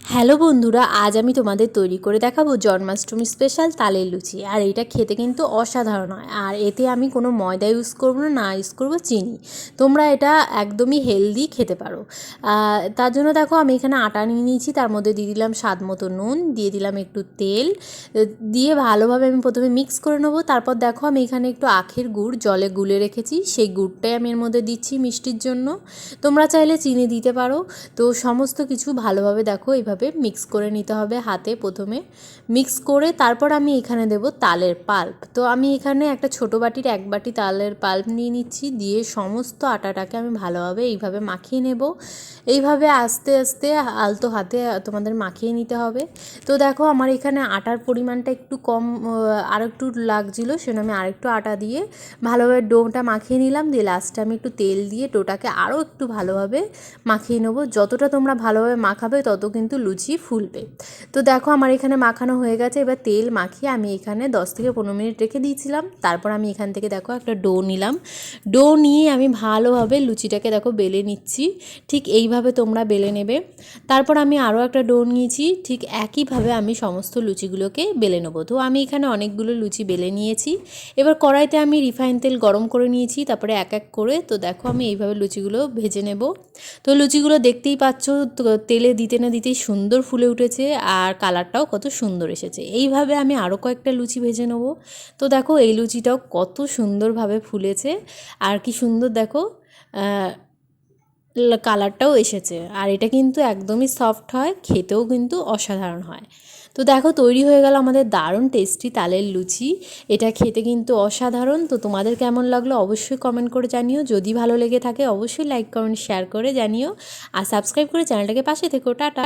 Hello বন্ধুরা, আজ আমি তোমাদের তৈরি করে দেখাবো জন্মাষ্টমী স্পেশাল তালের লুচি। আর এটা খেতে কিন্তু অসাধারণ হয়। আর এতে আমি কোনো ময়দা ইউজ করব না না ইউজ করব চিনি। তোমরা এটা একদমই হেলদি খেতে পারো। তার জন্য দেখো আমি এখানে আটা নিয়ে নিয়েছি, তার মধ্যে দিয়ে দিলাম স্বাদ মতো নুন, দিয়ে দিলাম একটু তেল। দিয়ে ভালোভাবে আমি প্রথমে মিক্স করে নেব। তারপর দেখো আমি এখানে একটু আখের গুড়, জলে গুলে রেখেছি। সেই গুড়টাই আমি এর মধ্যে দিচ্ছি মিষ্টির জন্য। তোমরা চাইলে চিনি দিতে পারো। তো সমস্ত কিছু ভালোভাবে দেখো এইভাবে মিক্স করে নিতে হবে হাতে প্রথমে। মিক্স করে তারপর আমি এখানে দেব তালের পাল্প তো আমি এখানে একটা ছোটো বাটির এক বাটি তালের পাল্প নিয়ে নিচ্ছি, দিয়ে সমস্ত আটাটাকে আমি ভালোভাবে এইভাবে মাখিয়ে নেব। এইভাবে আস্তে আস্তে আলতো হাতে তোমাদের মাখিয়ে নিতে হবে। তো দেখো আমার এখানে আটার পরিমাণটা একটু কম আর একটু লাগছিল, সেজন্য আমি আরেকটু আটা দিয়ে ভালোভাবে ডোটা মাখিয়ে নিলাম, দিয়ে লাস্টে আমি একটু তেল দিয়ে ডোটাকে আরও একটু ভালোভাবে মাখিয়ে নেব। যতটা তোমরা ভালোভাবে মাখাবে তত কিন্তু লুচি ফুলবে। তো দেখো আমার এখানে মাখানো হয়ে গেছে, এবার তেল মাখিয়ে আমি এখানে দশ থেকে পনেরো মিনিট রেখে দিয়েছিলাম। তারপর আমি এখান থেকে দেখো একটা ডো নিলাম। ডো নিয়ে আমি ভালোভাবে লুচিটাকে দেখো বেলে নিচ্ছি। ঠিক এইভাবে তোমরা বেলে নেবে। তারপর আমি আরও একটা ডো নিয়েছি। ঠিক একইভাবে আমি সমস্ত লুচিগুলোকে বেলে নেব। তো আমি এখানে অনেকগুলো লুচি বেলে নিয়েছি। এবার কড়াইতে আমি রিফাইন তেল গরম করে নিয়েছি, তারপরে এক এক করে। তো দেখো আমি এইভাবে লুচিগুলো ভেজে নেব। তো লুচিগুলো দেখতেই পাচ্ছ তেলে দিতে না দিতেই সুন্দর ফুলে উঠেছে আর কালারটাও কত সুন্দর এসেছে। এইভাবে আমি আরও কয়েকটা লুচি ভেজে নেব। তো দেখো, এই লুচিটাও কত সুন্দরভাবে ফুলেছে আর কি সুন্দর দেখো কালারটাও এসেছে। আর এটা কিন্তু একদমই সফট হয়, খেতেও কিন্তু অসাধারণ হয়। তো দেখো, তৈরি হয়ে গেল আমাদের দারুণ টেস্টি তালের লুচি। এটা খেতে কিন্তু অসাধারণ। তো তোমাদের কেমন লাগল অবশ্যই কমেন্ট করে জানিও। যদি ভালো লেগে থাকে, অবশ্যই লাইক কমেন্ট শেয়ার করে জানিও। আর সাবস্ক্রাইব করে চ্যানেলটাকে পাশে থেকো। টাটা!